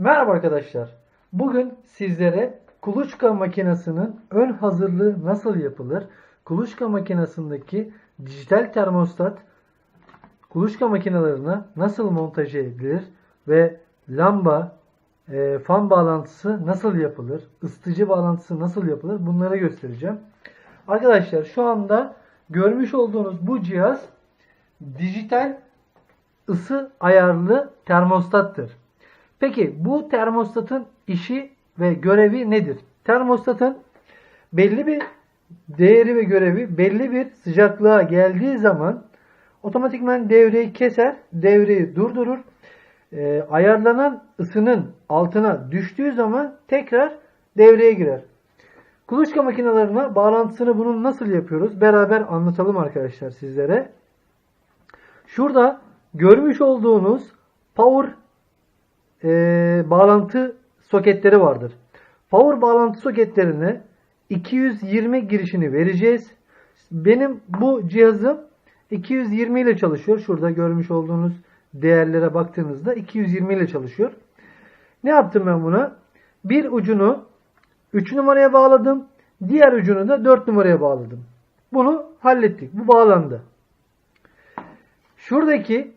Merhaba arkadaşlar. Bugün sizlere kuluçka makinesinin ön hazırlığı nasıl yapılır? Kuluçka makinesindeki dijital termostat kuluçka makinelerine nasıl montaje edilir ve lamba, e, fan bağlantısı nasıl yapılır? ısıtıcı bağlantısı nasıl yapılır? Bunları göstereceğim. Arkadaşlar şu anda görmüş olduğunuz bu cihaz dijital ısı ayarlı termostattır. Peki bu termostatın işi ve görevi nedir? Termostatın belli bir değeri ve görevi belli bir sıcaklığa geldiği zaman otomatikman devreyi keser, devreyi durdurur. E, ayarlanan ısının altına düştüğü zaman tekrar devreye girer. Kuluçka makinelerine bağlantısını bunun nasıl yapıyoruz? Beraber anlatalım arkadaşlar sizlere. Şurada görmüş olduğunuz power e, bağlantı soketleri vardır. Power bağlantı soketlerine 220 girişini vereceğiz. Benim bu cihazım 220 ile çalışıyor. Şurada görmüş olduğunuz değerlere baktığınızda 220 ile çalışıyor. Ne yaptım ben buna? Bir ucunu 3 numaraya bağladım. Diğer ucunu da 4 numaraya bağladım. Bunu hallettik. Bu bağlandı. Şuradaki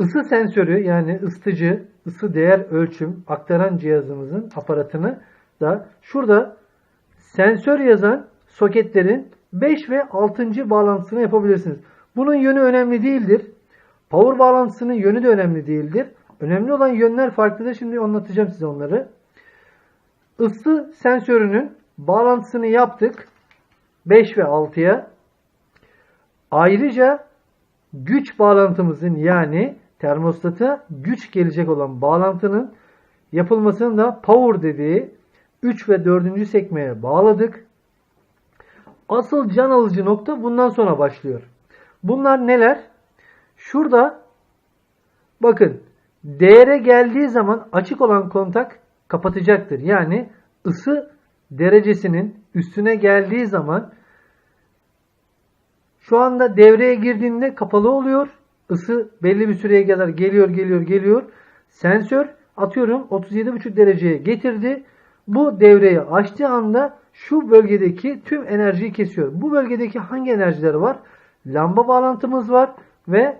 ısı sensörü yani ısıtıcı, ısı değer ölçüm aktaran cihazımızın aparatını da şurada sensör yazan soketlerin 5 ve 6. bağlantısını yapabilirsiniz. Bunun yönü önemli değildir. Power bağlantısının yönü de önemli değildir. Önemli olan yönler farklıdır. Şimdi anlatacağım size onları. Isı sensörünün bağlantısını yaptık. 5 ve 6'ya. Ayrıca güç bağlantımızın yani termostata güç gelecek olan bağlantının yapılmasını da power dediği 3 ve 4. sekmeye bağladık. Asıl can alıcı nokta bundan sonra başlıyor. Bunlar neler? Şurada bakın değere geldiği zaman açık olan kontak kapatacaktır. Yani ısı derecesinin üstüne geldiği zaman şu anda devreye girdiğinde kapalı oluyor. Isı belli bir süreye kadar geliyor, geliyor, geliyor. Sensör atıyorum 37,5 dereceye getirdi. Bu devreyi açtığı anda şu bölgedeki tüm enerjiyi kesiyor. Bu bölgedeki hangi enerjiler var? Lamba bağlantımız var ve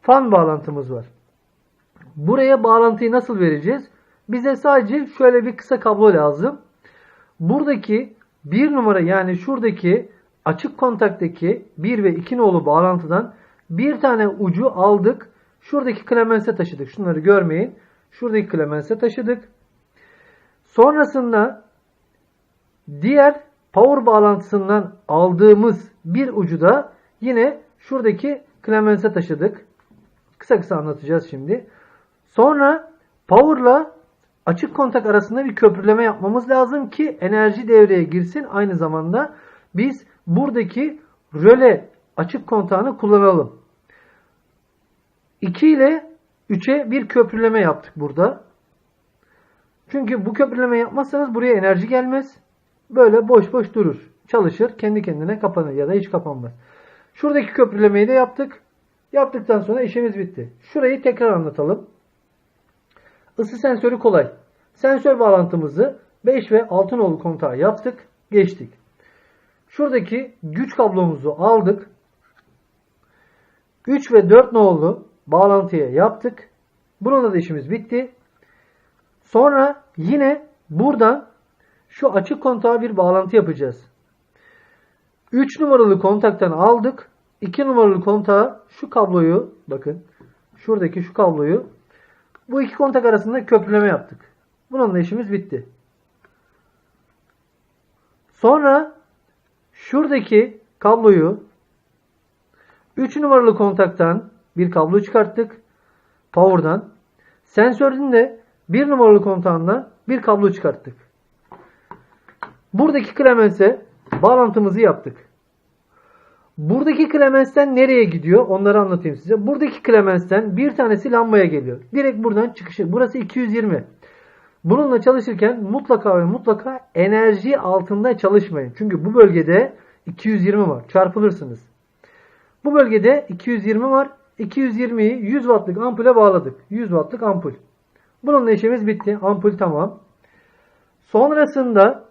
fan bağlantımız var. Buraya bağlantıyı nasıl vereceğiz? Bize sadece şöyle bir kısa kablo lazım. Buradaki bir numara yani şuradaki açık kontaktaki 1 ve 2 nolu bağlantıdan bir tane ucu aldık. Şuradaki klemense taşıdık. Şunları görmeyin. Şuradaki klemense taşıdık. Sonrasında diğer power bağlantısından aldığımız bir ucu da yine şuradaki klemense taşıdık. Kısa kısa anlatacağız şimdi. Sonra power'la açık kontak arasında bir köprüleme yapmamız lazım ki enerji devreye girsin. Aynı zamanda biz buradaki röle açık kontağını kullanalım. 2 ile 3'e bir köprüleme yaptık burada. Çünkü bu köprüleme yapmazsanız buraya enerji gelmez. Böyle boş boş durur. Çalışır. Kendi kendine kapanır ya da hiç kapanmaz. Şuradaki köprülemeyi de yaptık. Yaptıktan sonra işimiz bitti. Şurayı tekrar anlatalım. Isı sensörü kolay. Sensör bağlantımızı 5 ve 6 nolu kontağa yaptık. Geçtik. Şuradaki güç kablomuzu aldık. 3 ve 4 nolu bağlantıya yaptık. Bununla da işimiz bitti. Sonra yine buradan şu açık kontağa bir bağlantı yapacağız. 3 numaralı kontaktan aldık. 2 numaralı kontağa şu kabloyu bakın şuradaki şu kabloyu bu iki kontak arasında köprüleme yaptık. Bununla işimiz bitti. Sonra şuradaki kabloyu 3 numaralı kontaktan bir kablo çıkarttık. Power'dan. Sensörün de 1 numaralı kontağından bir kablo çıkarttık. Buradaki Clemens'e bağlantımızı yaptık. Buradaki Clemens'ten nereye gidiyor? Onları anlatayım size. Buradaki Clemens'ten bir tanesi lambaya geliyor. Direkt buradan çıkışı. Burası 220. Bununla çalışırken mutlaka ve mutlaka enerji altında çalışmayın. Çünkü bu bölgede 220 var. Çarpılırsınız. Bu bölgede 220 var. 220'yi 100 wattlık ampule bağladık. 100 wattlık ampul. Bununla işimiz bitti. Ampul tamam. Sonrasında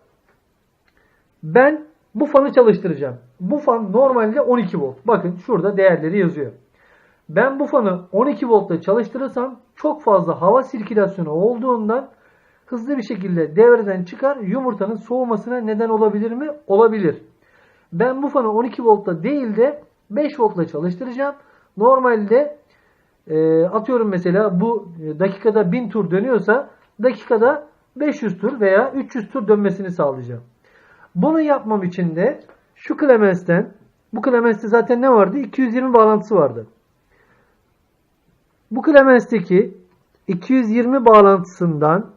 ben bu fanı çalıştıracağım. Bu fan normalde 12 volt. Bakın şurada değerleri yazıyor. Ben bu fanı 12 voltla çalıştırırsam çok fazla hava sirkülasyonu olduğundan hızlı bir şekilde devreden çıkar yumurtanın soğumasına neden olabilir mi? Olabilir. Ben bu fanı 12 voltla değil de 5 voltla çalıştıracağım. Normalde e, atıyorum mesela bu e, dakikada 1000 tur dönüyorsa dakikada 500 tur veya 300 tur dönmesini sağlayacağım. Bunu yapmam için de şu Clemens'ten bu Clemens'te zaten ne vardı? 220 bağlantısı vardı. Bu Clemens'teki 220 bağlantısından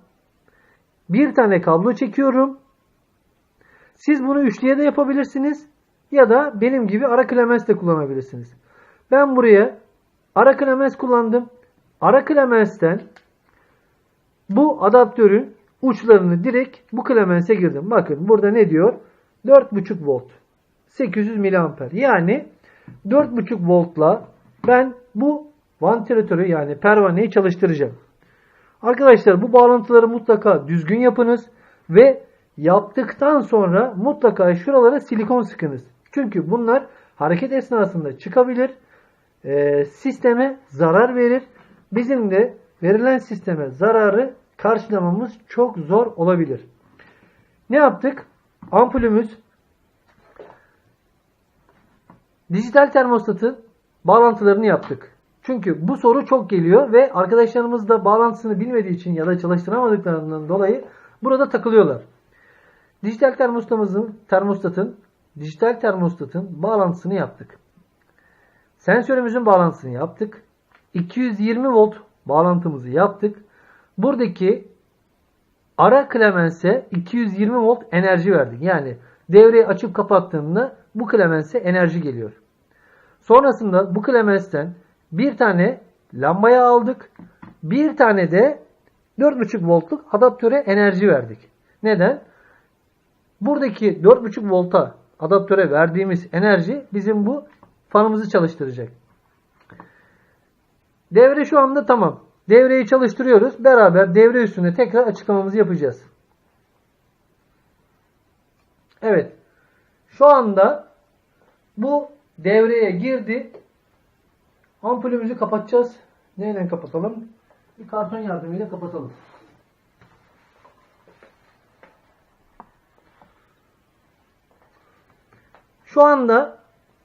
bir tane kablo çekiyorum. Siz bunu üçlüye de yapabilirsiniz ya da benim gibi ara Clemens de kullanabilirsiniz. Ben buraya ara Clemens kullandım. Ara Clemens'ten bu adaptörün uçlarını direkt bu Clemens'e girdim. Bakın burada ne diyor? 4.5 volt. 800 miliamper. Yani 4.5 voltla ben bu vantilatörü yani pervaneyi çalıştıracağım. Arkadaşlar bu bağlantıları mutlaka düzgün yapınız ve yaptıktan sonra mutlaka şuralara silikon sıkınız. Çünkü bunlar hareket esnasında çıkabilir, e, sisteme zarar verir. Bizim de verilen sisteme zararı karşılamamız çok zor olabilir. Ne yaptık? Ampulümüz dijital termostatın bağlantılarını yaptık. Çünkü bu soru çok geliyor ve arkadaşlarımız da bağlantısını bilmediği için ya da çalıştıramadıklarından dolayı burada takılıyorlar. Dijital termostatımızın termostatın dijital termostatın bağlantısını yaptık. Sensörümüzün bağlantısını yaptık. 220 volt bağlantımızı yaptık. Buradaki ara klemense 220 volt enerji verdik. Yani devreyi açıp kapattığında bu klemense enerji geliyor. Sonrasında bu klemensten bir tane lambaya aldık. Bir tane de 4.5 voltluk adaptöre enerji verdik. Neden? Buradaki 4.5 volta adaptöre verdiğimiz enerji bizim bu fanımızı çalıştıracak. Devre şu anda tamam. Devreyi çalıştırıyoruz. Beraber devre üstünde tekrar açıklamamızı yapacağız. Evet. Şu anda bu devreye girdi. Ampulümüzü kapatacağız. Neyle kapatalım? Bir karton yardımıyla kapatalım. Şu anda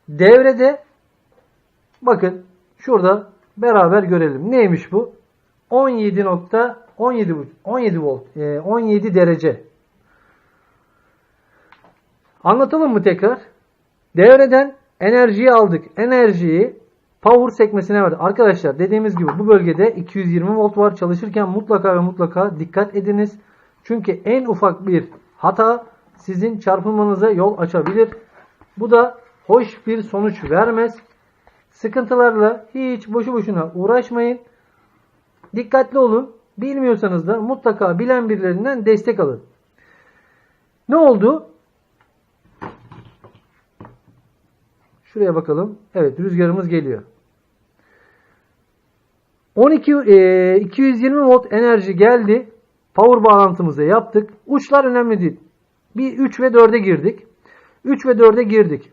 devrede bakın şurada beraber görelim. Neymiş bu? 17.17 17 volt 17 e, derece. Anlatalım mı tekrar? Devreden enerjiyi aldık. Enerjiyi power sekmesine verdik. Arkadaşlar dediğimiz gibi bu bölgede 220 volt var. Çalışırken mutlaka ve mutlaka dikkat ediniz. Çünkü en ufak bir hata sizin çarpılmanıza yol açabilir. Bu da hoş bir sonuç vermez. Sıkıntılarla hiç boşu boşuna uğraşmayın. Dikkatli olun. Bilmiyorsanız da mutlaka bilen birilerinden destek alın. Ne oldu? Şuraya bakalım. Evet rüzgarımız geliyor. 12 e, 220 volt enerji geldi. Power bağlantımızı yaptık. Uçlar önemli değil. Bir 3 ve 4'e girdik. 3 ve 4'e girdik.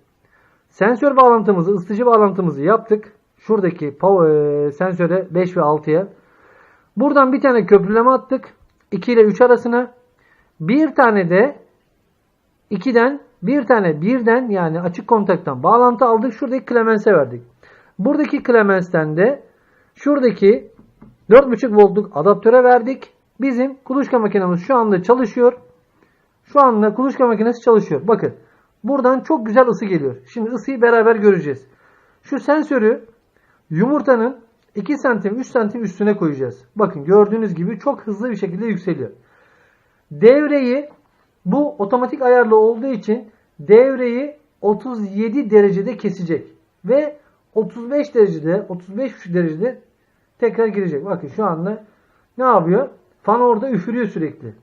Sensör bağlantımızı, ısıtıcı bağlantımızı yaptık. Şuradaki power, sensöre 5 ve 6'ya. Buradan bir tane köprüleme attık. 2 ile 3 arasına. Bir tane de 2'den bir tane 1'den yani açık kontaktan bağlantı aldık. Şuradaki Clemens'e verdik. Buradaki Clemens'ten de şuradaki 4.5 voltluk adaptöre verdik. Bizim kuluçka makinemiz şu anda çalışıyor. Şu anda kuluçka makinesi çalışıyor. Bakın buradan çok güzel ısı geliyor. Şimdi ısıyı beraber göreceğiz. Şu sensörü yumurtanın 2 santim 3 santim üstüne koyacağız. Bakın gördüğünüz gibi çok hızlı bir şekilde yükseliyor. Devreyi bu otomatik ayarlı olduğu için devreyi 37 derecede kesecek. Ve 35 derecede 35 derecede tekrar girecek. Bakın şu anda ne yapıyor? Fan orada üfürüyor sürekli.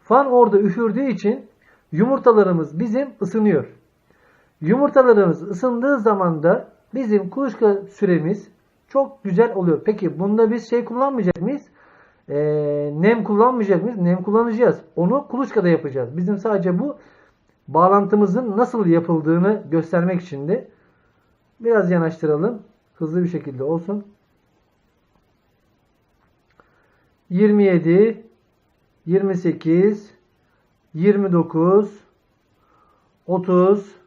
Fan orada üfürdüğü için yumurtalarımız bizim ısınıyor. Yumurtalarımız ısındığı zaman da bizim kuluçka süremiz çok güzel oluyor. Peki bunda biz şey kullanmayacak mıyız? e, nem kullanmayacak mıyız? Nem kullanacağız. Onu kuluçkada yapacağız. Bizim sadece bu bağlantımızın nasıl yapıldığını göstermek içindi. Biraz yanaştıralım. Hızlı bir şekilde olsun. 27 28 29 30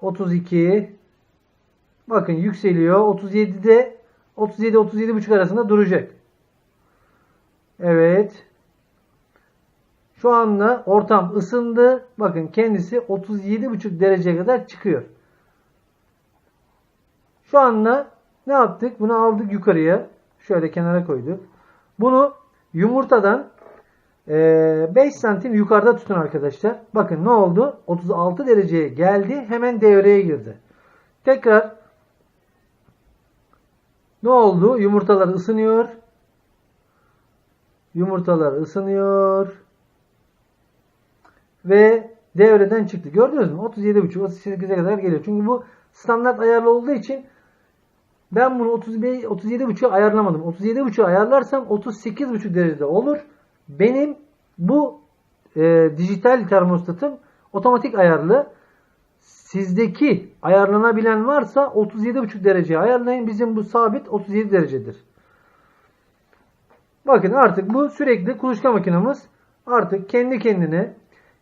32 bakın yükseliyor. 37'de 37 37 buçuk arasında duracak. Evet. Şu anda ortam ısındı. Bakın kendisi 37,5 dereceye kadar çıkıyor. Şu anda ne yaptık? Bunu aldık yukarıya. Şöyle kenara koyduk. Bunu yumurtadan 5 santim yukarıda tutun arkadaşlar. Bakın ne oldu? 36 dereceye geldi. Hemen devreye girdi. Tekrar ne oldu? Yumurtalar ısınıyor. Yumurtalar ısınıyor. Ve devreden çıktı. Gördünüz mü? 37.5 38'e kadar geliyor. Çünkü bu standart ayarlı olduğu için ben bunu 35 37.5'a ayarlamadım. 37.5'a ayarlarsam 38.5 derecede olur. Benim bu e, dijital termostatım otomatik ayarlı. Sizdeki ayarlanabilen varsa 37.5 dereceye ayarlayın. Bizim bu sabit 37 derecedir. Bakın artık bu sürekli kuluçka makinamız artık kendi kendine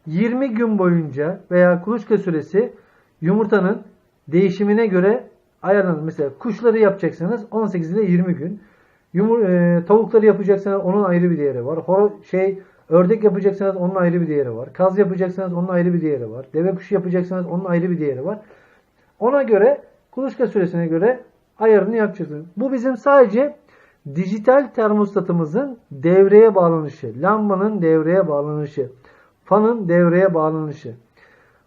20 gün boyunca veya kuluçka süresi yumurtanın değişimine göre ayarlanır. Mesela kuşları yapacaksanız 18 ile 20 gün. Yumur, e, tavukları yapacaksanız onun ayrı bir değeri var. Hor şey ördek yapacaksanız onun ayrı bir değeri var. Kaz yapacaksanız onun ayrı bir değeri var. Deve kuşu yapacaksanız onun ayrı bir değeri var. Ona göre kuluçka süresine göre ayarını yapacaksınız. Bu bizim sadece dijital termostatımızın devreye bağlanışı, lambanın devreye bağlanışı, fanın devreye bağlanışı.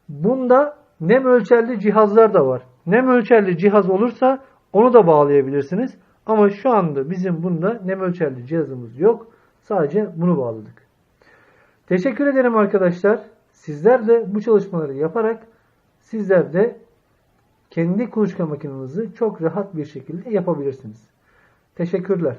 Bunda nem ölçerli cihazlar da var. Nem ölçerli cihaz olursa onu da bağlayabilirsiniz. Ama şu anda bizim bunda nem ölçerli cihazımız yok. Sadece bunu bağladık. Teşekkür ederim arkadaşlar. Sizler de bu çalışmaları yaparak sizler de kendi kuluçka makinenizi çok rahat bir şekilde yapabilirsiniz. Teşekkürler.